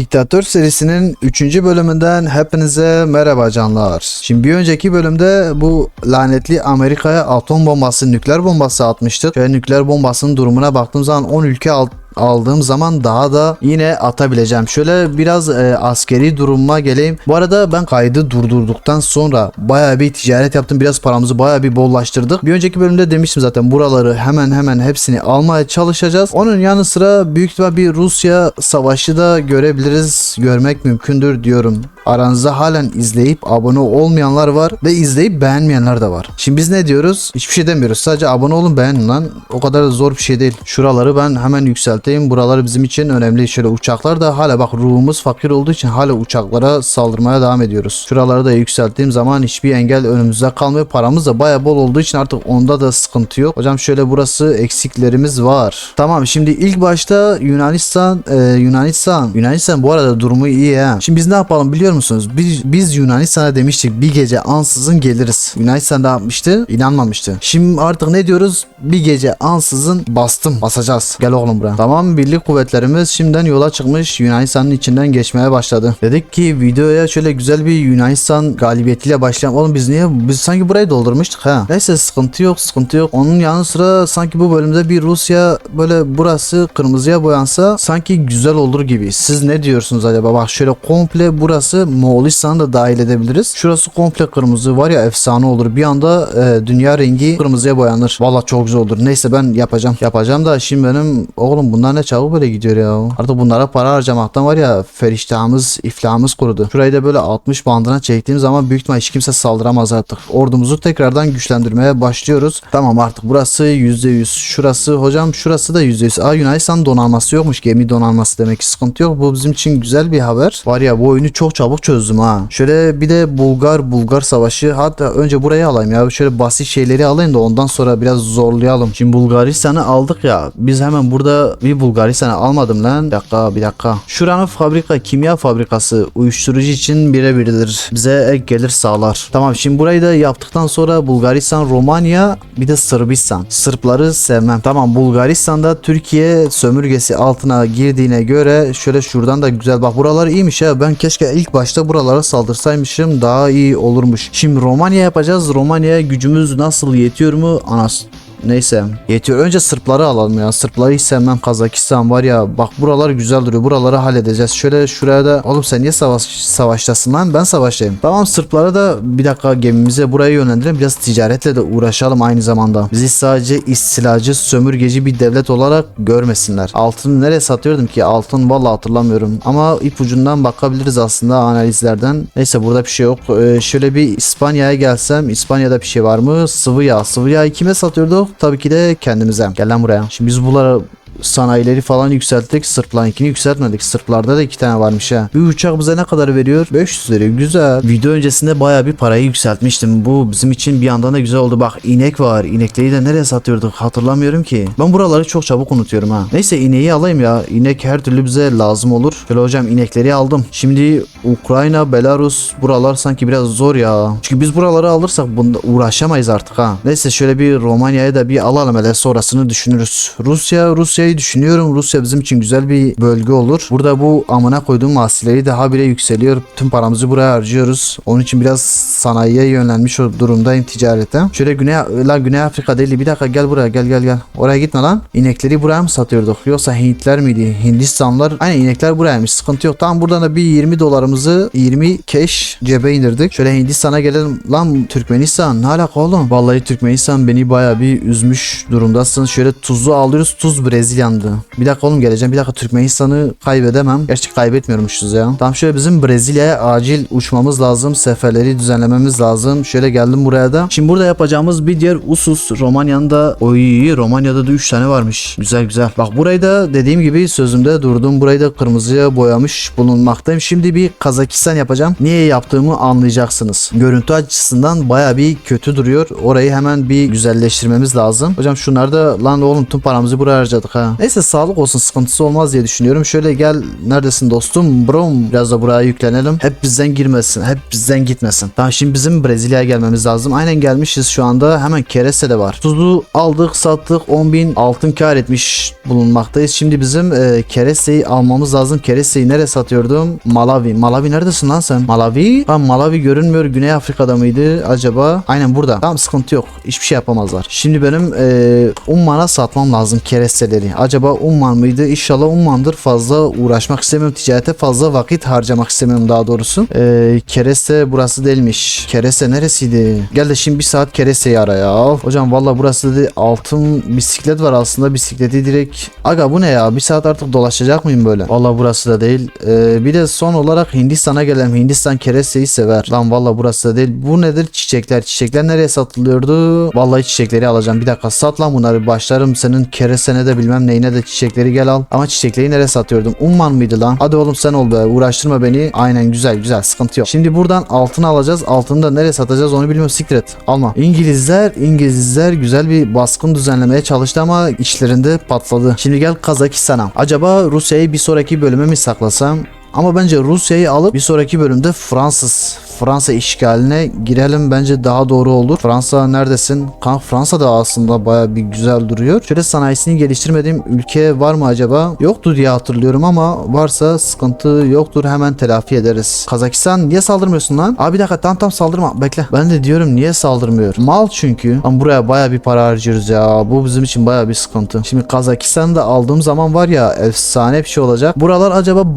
Diktatör serisinin 3. bölümünden hepinize merhaba canlar. Şimdi bir önceki bölümde bu lanetli Amerika'ya atom bombası, nükleer bombası atmıştık. Ve nükleer bombasının durumuna baktığım zaman 10 ülke alt aldığım zaman daha da yine atabileceğim. Şöyle biraz e, askeri duruma geleyim. Bu arada ben kaydı durdurduktan sonra bayağı bir ticaret yaptım. Biraz paramızı bayağı bir bollaştırdık. Bir önceki bölümde demiştim zaten buraları hemen hemen hepsini almaya çalışacağız. Onun yanı sıra büyük ihtimal bir Rusya savaşı da görebiliriz. Görmek mümkündür diyorum. Aranızda halen izleyip abone olmayanlar var ve izleyip beğenmeyenler de var. Şimdi biz ne diyoruz? Hiçbir şey demiyoruz. Sadece abone olun beğenin lan. O kadar da zor bir şey değil. Şuraları ben hemen yükselteyim. Buralar bizim için önemli. Şöyle uçaklar da hala bak ruhumuz fakir olduğu için hala uçaklara saldırmaya devam ediyoruz. Şuraları da yükselttiğim zaman hiçbir engel önümüzde kalmıyor. Paramız da baya bol olduğu için artık onda da sıkıntı yok. Hocam şöyle burası eksiklerimiz var. Tamam şimdi ilk başta Yunanistan e, Yunanistan Yunanistan bu arada durumu iyi ha. Şimdi biz ne yapalım biliyor musunuz? Biz, biz Yunanistan'a demiştik bir gece ansızın geliriz. Yunanistan da yapmıştı inanmamıştı. Şimdi artık ne diyoruz? Bir gece ansızın bastım basacağız. Gel oğlum buraya. Tamam birlik kuvvetlerimiz şimdiden yola çıkmış Yunanistan'ın içinden geçmeye başladı. Dedik ki videoya şöyle güzel bir Yunanistan galibiyetiyle başlayalım. Oğlum biz niye biz sanki burayı doldurmuştuk ha. Neyse sıkıntı yok sıkıntı yok. Onun yanı sıra sanki bu bölümde bir Rusya böyle burası kırmızıya boyansa sanki güzel olur gibi. Siz ne diyorsunuz acaba? Bak şöyle komple burası Moğolistan'ı da dahil edebiliriz. Şurası komple kırmızı var ya efsane olur. Bir anda e, dünya rengi kırmızıya boyanır. Valla çok güzel olur. Neyse ben yapacağım. Yapacağım da şimdi benim oğlum bunlar ne çabuk böyle gidiyor ya. Artık bunlara para harcamaktan var ya feriştahımız, iflahımız kurudu. Şurayı da böyle 60 bandına çektiğim zaman büyük ihtimal hiç kimse saldıramaz artık. Ordumuzu tekrardan güçlendirmeye başlıyoruz. Tamam artık burası %100. Şurası hocam şurası da %100. Aa Yunanistan donanması yokmuş. Gemi donanması demek ki sıkıntı yok. Bu bizim için güzel bir haber. Var ya bu oyunu çok çabuk çözdüm ha. Şöyle bir de Bulgar Bulgar savaşı. Hatta önce burayı alayım ya. Şöyle basit şeyleri alayım da ondan sonra biraz zorlayalım. Şimdi Bulgaristan'ı aldık ya. Biz hemen burada bir Bulgaristan'ı almadım lan. Bir dakika bir dakika. Şuranın fabrika kimya fabrikası uyuşturucu için birebirdir. Bize ek gelir sağlar. Tamam şimdi burayı da yaptıktan sonra Bulgaristan, Romanya bir de Sırbistan. Sırpları sevmem. Tamam Bulgaristan'da Türkiye sömürgesi altına girdiğine göre şöyle şuradan da güzel bak buralar iyiymiş ya. Ben keşke ilk başta buralara saldırsaymışım daha iyi olurmuş. Şimdi Romanya yapacağız. Romanya'ya gücümüz nasıl yetiyor mu? Anas Neyse yetiyor. Önce Sırpları alalım ya. Sırpları hiç sevmem. Kazakistan var ya. Bak buralar güzel duruyor. Buraları halledeceğiz. Şöyle şuraya da. Oğlum sen niye savaş, savaştasın lan? Ben savaştayım. Tamam Sırplara da bir dakika gemimize buraya yönlendirelim. Biraz ticaretle de uğraşalım aynı zamanda. Bizi sadece istilacı, sömürgeci bir devlet olarak görmesinler. Altını nereye satıyordum ki? Altın vallahi hatırlamıyorum. Ama ipucundan bakabiliriz aslında analizlerden. Neyse burada bir şey yok. Ee, şöyle bir İspanya'ya gelsem. İspanya'da bir şey var mı? Sıvı yağ. Sıvı yağı kime satıyorduk? Tabii ki de kendimize. Gel lan buraya. Şimdi biz bunlara sanayileri falan yükselttik. Sırplarınkini yükseltmedik. Sırplarda da iki tane varmış ha. Bir uçak bize ne kadar veriyor? 500 veriyor. Güzel. Video öncesinde baya bir parayı yükseltmiştim. Bu bizim için bir yandan da güzel oldu. Bak inek var. İnekleri de nereye satıyorduk? Hatırlamıyorum ki. Ben buraları çok çabuk unutuyorum ha. Neyse ineği alayım ya. İnek her türlü bize lazım olur. Şöyle hocam inekleri aldım. Şimdi Ukrayna, Belarus buralar sanki biraz zor ya. Çünkü biz buraları alırsak bunda uğraşamayız artık ha. Neyse şöyle bir Romanya'ya da bir alalım hele sonrasını düşünürüz. Rusya, Rusya'yı düşünüyorum. Rusya bizim için güzel bir bölge olur. Burada bu amına koyduğum mahsulleri daha bile yükseliyor. Tüm paramızı buraya harcıyoruz. Onun için biraz sanayiye yönlenmiş durumdayım ticarete. Şöyle Güney, la Güney Afrika değil. Bir dakika gel buraya gel gel gel. Oraya gitme lan. İnekleri buraya mı satıyorduk? Yoksa Hintler miydi? Hindistanlar. Aynen inekler buraymış. Sıkıntı yok. Tamam buradan da bir 20 dolarımızı 20 cash cebe indirdik. Şöyle Hindistan'a gelelim. Lan Türkmenistan ne alaka oğlum? Vallahi Türkmenistan beni baya bir üzmüş durumdasın. Şöyle tuzu alıyoruz. Tuz Brezilya'ndı. Bir dakika oğlum geleceğim. Bir dakika Türkmenistan'ı kaybedemem. Gerçi kaybetmiyormuşuz ya. Tamam şöyle bizim Brezilya'ya acil uçmamız lazım. Seferleri düzenlememiz lazım. Şöyle geldim buraya da. Şimdi burada yapacağımız bir diğer usus Romanya'nın da oy Romanya'da da 3 tane varmış. Güzel güzel. Bak burayı da dediğim gibi sözümde durdum. Burayı da kırmızıya boyamış bulunmaktayım. Şimdi bir Kazakistan yapacağım. Niye yaptığımı anlayacaksınız. Görüntü açısından baya bir kötü duruyor. Orayı hemen bir güzelleştirmemiz lazım. Hocam şunları da lan oğlum tüm paramızı buraya harcadık ha. Ha. Neyse sağlık olsun sıkıntısı olmaz diye düşünüyorum. Şöyle gel neredesin dostum? Brom biraz da buraya yüklenelim. Hep bizden girmesin. Hep bizden gitmesin. Tamam şimdi bizim Brezilya'ya gelmemiz lazım. Aynen gelmişiz şu anda. Hemen kereste de var. Tuzu aldık sattık 10.000 altın kar etmiş bulunmaktayız. Şimdi bizim e, keresteyi almamız lazım. Keresteyi nereye satıyordum? Malawi. Malawi neredesin lan sen? Malawi? Tamam Malawi görünmüyor. Güney Afrika'da mıydı acaba? Aynen burada. Tamam sıkıntı yok. Hiçbir şey yapamazlar. Şimdi benim e, Umman'a satmam lazım keresteleri. Acaba Umman mıydı? İnşallah Umman'dır. Fazla uğraşmak istemiyorum. Ticarete fazla vakit harcamak istemiyorum daha doğrusu. E, kereste burası değilmiş. Kereste neresiydi? Gel de şimdi bir saat keresteyi ara ya. Hocam valla burası dedi altın bisiklet var aslında. Bisikleti direkt Aga bu ne ya? Bir saat artık dolaşacak mıyım böyle? Valla burası da değil. Ee, bir de son olarak Hindistan'a gelelim. Hindistan keresteyi sever. Lan valla burası da değil. Bu nedir? Çiçekler. Çiçekler nereye satılıyordu? Vallahi çiçekleri alacağım. Bir dakika sat lan bunları. Başlarım senin keresene de bilmem neyine de çiçekleri gel al. Ama çiçekleri nereye satıyordum? Umman mıydı lan? Hadi oğlum sen ol be. Uğraştırma beni. Aynen güzel güzel. Sıkıntı yok. Şimdi buradan altın alacağız. Altını da nereye satacağız onu bilmiyorum. Siktir. Alma. İngilizler İngilizler güzel bir baskın düzenlemeye çalıştı ama içlerinde patladı. Şimdi gel Kazakistan'a. Acaba Rusya'yı bir sonraki bölüme mi saklasam? Ama bence Rusya'yı alıp bir sonraki bölümde Fransız Fransa işgaline girelim bence daha doğru olur. Fransa neredesin? Kanka Fransa da aslında baya bir güzel duruyor. Şöyle sanayisini geliştirmediğim ülke var mı acaba? Yoktur diye hatırlıyorum ama varsa sıkıntı yoktur hemen telafi ederiz. Kazakistan niye saldırmıyorsun lan? Abi bir dakika tam tam saldırma bekle. Ben de diyorum niye saldırmıyor? Mal çünkü. Ama buraya baya bir para harcıyoruz ya. Bu bizim için baya bir sıkıntı. Şimdi Kazakistan'da aldığım zaman var ya efsane bir şey olacak. Buralar acaba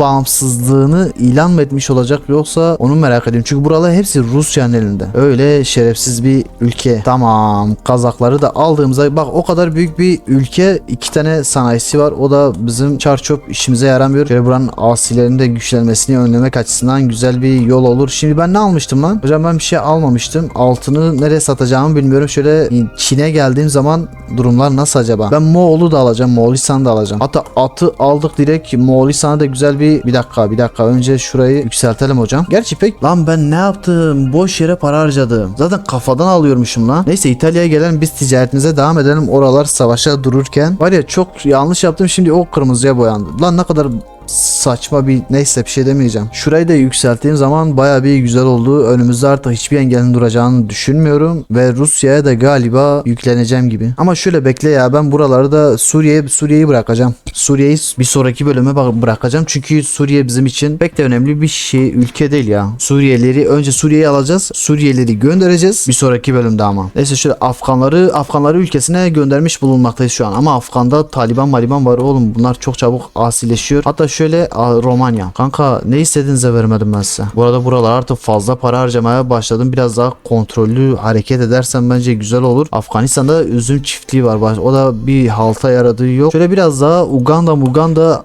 bağımsızlığını ilan mı etmiş olacak yoksa onu merak ediyorum. Çünkü buralar hepsi Rusya'nın elinde. Öyle şerefsiz bir ülke. Tamam. Kazakları da aldığımızda bak o kadar büyük bir ülke iki tane sanayisi var. O da bizim çarçöp işimize yaramıyor. Şöyle buranın asilerin de güçlenmesini önlemek açısından güzel bir yol olur. Şimdi ben ne almıştım lan? Hocam ben bir şey almamıştım. Altını nereye satacağımı bilmiyorum. Şöyle Çin'e geldiğim zaman durumlar nasıl acaba? Ben Moğol'u da alacağım. Moğolistan'ı da alacağım. Hatta atı aldık direkt. Moğolistan'a da güzel bir bir dakika bir dakika önce şurayı yükseltelim hocam. Gerçi pek lan ben ne yaptım? Boş yere para harcadım. Zaten kafadan alıyormuşum lan. Neyse İtalya'ya gelen biz ticaretimize devam edelim. Oralar savaşa dururken. Var ya çok yanlış yaptım şimdi o kırmızıya boyandı. Lan ne kadar saçma bir neyse bir şey demeyeceğim. Şurayı da yükselttiğim zaman baya bir güzel oldu. Önümüzde artık hiçbir engelin duracağını düşünmüyorum ve Rusya'ya da galiba yükleneceğim gibi. Ama şöyle bekle ya ben buraları da Suriye Suriye'yi bırakacağım. Suriye'yi bir sonraki bölüme bırakacağım. Çünkü Suriye bizim için pek de önemli bir şey ülke değil ya. Suriyelileri önce Suriye'yi alacağız. Suriyelileri göndereceğiz bir sonraki bölümde ama. Neyse şöyle Afganları Afganları ülkesine göndermiş bulunmaktayız şu an. Ama Afgan'da Taliban Maliban var oğlum. Bunlar çok çabuk asileşiyor. Hatta şöyle Romanya. Kanka ne istediğinize vermedim ben size. Bu arada buralar artık fazla para harcamaya başladım. Biraz daha kontrollü hareket edersen bence güzel olur. Afganistan'da üzüm çiftliği var. O da bir halta yaradığı yok. Şöyle biraz daha Uganda Muganda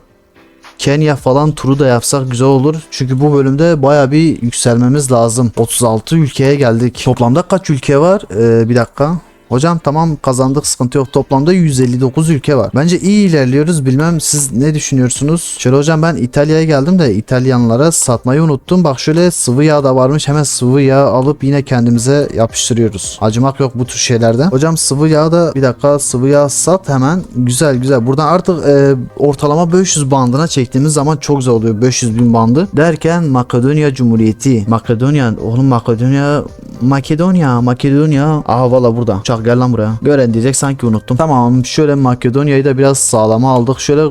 Kenya falan turu da yapsak güzel olur. Çünkü bu bölümde baya bir yükselmemiz lazım. 36 ülkeye geldik. Toplamda kaç ülke var? Ee, bir dakika. Hocam tamam kazandık sıkıntı yok. Toplamda 159 ülke var. Bence iyi ilerliyoruz. Bilmem siz ne düşünüyorsunuz? Şöyle hocam ben İtalya'ya geldim de İtalyanlara satmayı unuttum. Bak şöyle sıvı yağ da varmış. Hemen sıvı yağ alıp yine kendimize yapıştırıyoruz. Acımak yok bu tür şeylerde. Hocam sıvı yağ da bir dakika sıvı yağ sat hemen. Güzel güzel. Buradan artık e, ortalama 500 bandına çektiğimiz zaman çok güzel oluyor. 500 bin bandı. Derken Makedonya Cumhuriyeti. Makedonya oğlum Makedonya Makedonya Makedonya. Aa valla burada. Uçak gel lan buraya. Gören diyecek sanki unuttum. Tamam şöyle Makedonya'yı da biraz sağlama aldık. Şöyle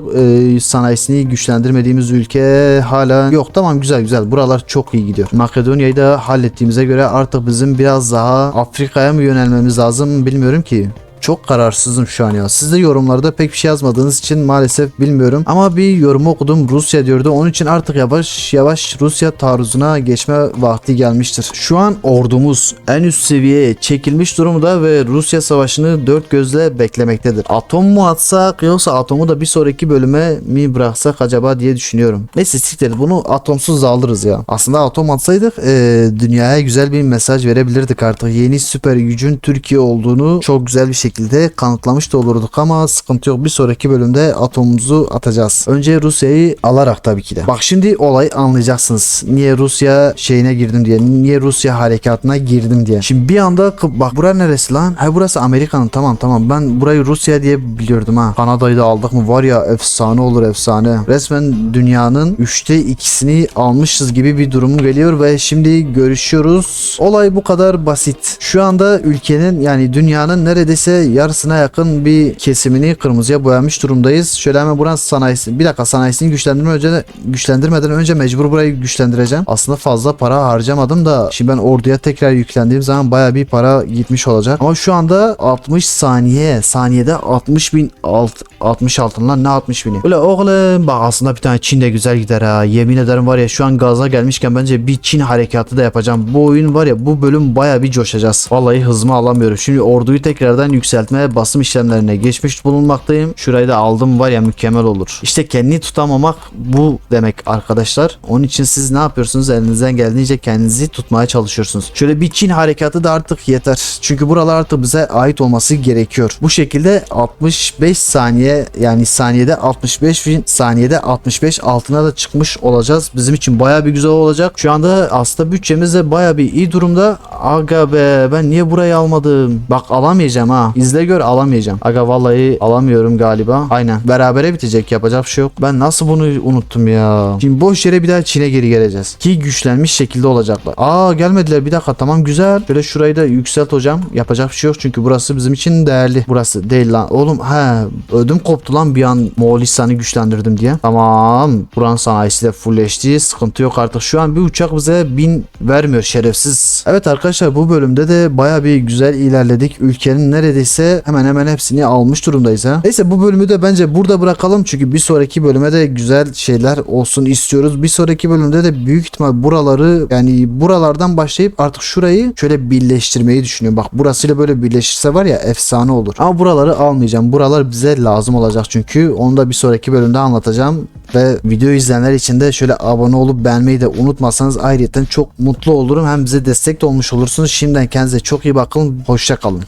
e, sanayisini güçlendirmediğimiz ülke hala yok. Tamam güzel güzel. Buralar çok iyi gidiyor. Makedonya'yı da hallettiğimize göre artık bizim biraz daha Afrika'ya mı yönelmemiz lazım bilmiyorum ki. Çok kararsızım şu an ya. Siz de yorumlarda pek bir şey yazmadığınız için maalesef bilmiyorum. Ama bir yorum okudum Rusya diyordu. Onun için artık yavaş yavaş Rusya taarruzuna geçme vakti gelmiştir. Şu an ordumuz en üst seviyeye çekilmiş durumda ve Rusya savaşını dört gözle beklemektedir. Atom mu atsak yoksa atomu da bir sonraki bölüme mi bıraksak acaba diye düşünüyorum. Neyse siktir bunu atomsuz alırız ya. Aslında atom atsaydık e, dünyaya güzel bir mesaj verebilirdik artık. Yeni süper gücün Türkiye olduğunu çok güzel bir şekilde kanıtlamış da olurduk ama sıkıntı yok. Bir sonraki bölümde atomumuzu atacağız. Önce Rusya'yı alarak tabii ki de. Bak şimdi olay anlayacaksınız. Niye Rusya şeyine girdim diye. Niye Rusya harekatına girdim diye. Şimdi bir anda bak bura neresi lan? Ha burası Amerika'nın tamam tamam. Ben burayı Rusya diye biliyordum ha. Kanada'yı da aldık mı var ya efsane olur efsane. Resmen dünyanın üçte ikisini almışız gibi bir durum geliyor ve şimdi görüşüyoruz. Olay bu kadar basit. Şu anda ülkenin yani dünyanın neredeyse yarısına yakın bir kesimini kırmızıya boyamış durumdayız. Şöyle hemen buranın sanayisi. Bir dakika sanayisini güçlendirme önce güçlendirmeden önce mecbur burayı güçlendireceğim. Aslında fazla para harcamadım da şimdi ben orduya tekrar yüklendiğim zaman baya bir para gitmiş olacak. Ama şu anda 60 saniye saniyede 60 bin alt 60 altın lan ne 60 bini. Öyle oğlum bak aslında bir tane Çin de güzel gider ha. Yemin ederim var ya şu an gaza gelmişken bence bir Çin harekatı da yapacağım. Bu oyun var ya bu bölüm baya bir coşacağız. Vallahi hızımı alamıyorum. Şimdi orduyu tekrardan yükseltmeye basım işlemlerine geçmiş bulunmaktayım. Şurayı da aldım var ya mükemmel olur. İşte kendini tutamamak bu demek arkadaşlar. Onun için siz ne yapıyorsunuz? Elinizden geldiğince kendinizi tutmaya çalışıyorsunuz. Şöyle bir Çin harekatı da artık yeter. Çünkü buralar artık bize ait olması gerekiyor. Bu şekilde 65 saniye yani saniyede 65 bin saniyede 65 altına da çıkmış olacağız. Bizim için baya bir güzel olacak. Şu anda aslında bütçemiz de baya bir iyi durumda. Aga be ben niye burayı almadım? Bak alamayacağım ha. İzle gör alamayacağım. Aga vallahi alamıyorum galiba. Aynen. Berabere bitecek yapacak bir şey yok. Ben nasıl bunu unuttum ya. Şimdi boş yere bir daha Çin'e geri geleceğiz. Ki güçlenmiş şekilde olacaklar. Aa gelmediler bir dakika tamam güzel. Şöyle şurayı da yükselt hocam. Yapacak bir şey yok çünkü burası bizim için değerli. Burası değil lan. Oğlum he ödüm koptu lan bir an Moğolistan'ı güçlendirdim diye. Tamam. Buranın sanayisi de fullleşti. Sıkıntı yok artık. Şu an bir uçak bize bin vermiyor şerefsiz. Evet arkadaşlar bu bölümde de baya bir güzel ilerledik. Ülkenin neredeyse hemen hemen hepsini almış durumdayız ha. Neyse bu bölümü de bence burada bırakalım. Çünkü bir sonraki bölüme de güzel şeyler olsun istiyoruz. Bir sonraki bölümde de büyük ihtimal buraları yani buralardan başlayıp artık şurayı şöyle birleştirmeyi düşünüyorum. Bak burasıyla böyle birleşirse var ya efsane olur. Ama buraları almayacağım. Buralar bize lazım olacak çünkü. Onu da bir sonraki bölümde anlatacağım. Ve video izleyenler için de şöyle abone olup beğenmeyi de unutmazsanız ayrıca çok mutlu olurum. Hem bize destek de olmuş olursunuz. Şimdiden kendinize çok iyi bakın. Hoşça kalın.